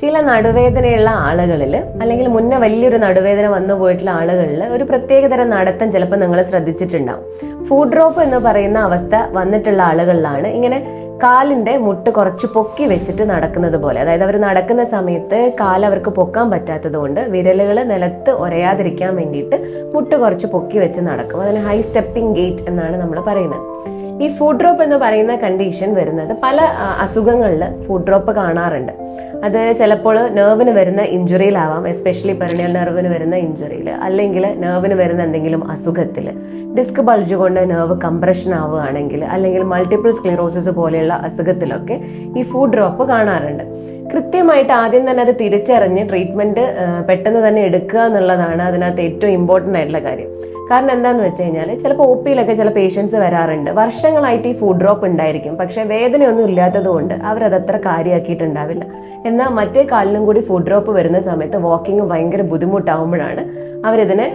ചില നടുവേദനയുള്ള ആളുകളിൽ അല്ലെങ്കിൽ മുന്നേ വലിയൊരു നടുവേദന വന്നു പോയിട്ടുള്ള ആളുകളിൽ ഒരു പ്രത്യേകതരം നടത്തം ചിലപ്പോൾ നിങ്ങൾ ശ്രദ്ധിച്ചിട്ടുണ്ടാവും. ഫുഡ് ഡ്രോപ്പ് എന്ന് പറയുന്ന അവസ്ഥ വന്നിട്ടുള്ള ആളുകളിലാണ് ഇങ്ങനെ കാലിന്റെ മുട്ട് കുറച്ച് പൊക്കി വെച്ചിട്ട് നടക്കുന്നത് പോലെ. അതായത് അവർ നടക്കുന്ന സമയത്ത് കാൽ അവർക്ക് പൊക്കാൻ പറ്റാത്തത് കൊണ്ട് വിരലുകൾ നിലത്ത് ഉരയാതിരിക്കാൻ വേണ്ടിയിട്ട് മുട്ട് കുറച്ച് പൊക്കി വെച്ച് നടക്കും. അതിന് ഹൈ സ്റ്റെപ്പിംഗ് ഗേറ്റ് എന്നാണ് നമ്മൾ പറയുന്നത്. ഈ ഫുഡ് ഡ്രോപ്പ് എന്ന് പറയുന്ന കണ്ടീഷൻ വരുന്നത് പല അസുഖങ്ങളിൽ ഫുഡ് ഡ്രോപ്പ് കാണാറുണ്ട്. അത് ചിലപ്പോൾ നെർവിന് വരുന്ന ഇഞ്ചുറിയിലാവാം എസ്പെഷ്യലി പെർണിയൽ നെർവിന് വരുന്ന ഇഞ്ചുറിയിൽ അല്ലെങ്കിൽ നെർവിന് വരുന്ന എന്തെങ്കിലും അസുഖത്തിൽ ഡിസ്ക് ബൾജ് കൊണ്ട് നെർവ് കംപ്രഷൻ ആവുകയാണെങ്കിൽ അല്ലെങ്കിൽ മൾട്ടിപ്പിൾ സ്ക്ലിറോസിസ് പോലെയുള്ള അസുഖത്തിലൊക്കെ ഈ ഫുഡ് ഡ്രോപ്പ് കാണാറുണ്ട്. കൃത്യമായിട്ട് ആദ്യം തന്നെ അത് തിരിച്ചറിഞ്ഞ് ട്രീറ്റ്മെന്റ് പെട്ടെന്ന് തന്നെ എടുക്കുക എന്നുള്ളതാണ് അതിനകത്ത് ഏറ്റവും ഇമ്പോർട്ടന്റ് ആയിട്ടുള്ള കാര്യം. കാരണം എന്താന്ന് വെച്ച് കഴിഞ്ഞാൽ ചിലപ്പോൾ ഒ പിയിലൊക്കെ ചില പേഷ്യൻസ് വരാറുണ്ട്. വർഷങ്ങളായിട്ട് ഈ ഫുഡ് ഡ്രോപ്പ് ഉണ്ടായിരിക്കും. പക്ഷേ വേദനയൊന്നും ഇല്ലാത്തതുകൊണ്ട് അവരതത്ര കാര്യമാക്കിയിട്ടുണ്ടാവില്ല എന്നാൽ മറ്റേ കാലിനും കൂടി ഫുഡ് ഡ്രോപ്പ് വരുന്ന സമയത്ത് വാക്കിംഗ് ഭയങ്കര ബുദ്ധിമുട്ടാവുമ്പോഴാണ് അവരിതിനെ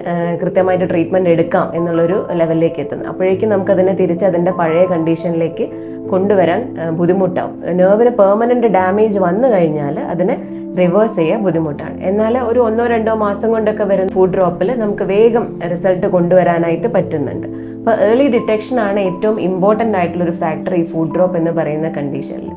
കൃത്യമായിട്ട് ട്രീറ്റ്മെന്റ് എടുക്കാം എന്നുള്ളൊരു ലെവലിലേക്ക് എത്തുന്നത് അപ്പോഴേക്കും നമുക്കതിനെ തിരിച്ച് അതിന്റെ പഴയ കണ്ടീഷനിലേക്ക് കൊണ്ടുവരാൻ ബുദ്ധിമുട്ടാവും. നെർവിന് പെർമനന്റ് ഡാമേജ് വന്നു കഴിഞ്ഞാൽ അതിനെ റിവേഴ്സ് ചെയ്യാൻ ബുദ്ധിമുട്ടാണ്. എന്നാൽ ഒരു ഒന്നോ രണ്ടോ മാസം കൊണ്ടൊക്കെ വരുന്ന ഫുഡ് ഡ്രോപ്പിൽ നമുക്ക് വേഗം റിസൾട്ട് കൊണ്ടുവരാനായിട്ട് പറ്റുന്നുണ്ട്. അപ്പോൾ ഏർലി ഡിറ്റക്ഷൻ ആണ് ഏറ്റവും ഇമ്പോർട്ടന്റ് ആയിട്ടുള്ള ഒരു ഫാക്ടർ ഈ ഫുഡ് ഡ്രോപ്പ് എന്ന് പറയുന്ന കണ്ടീഷനിൽ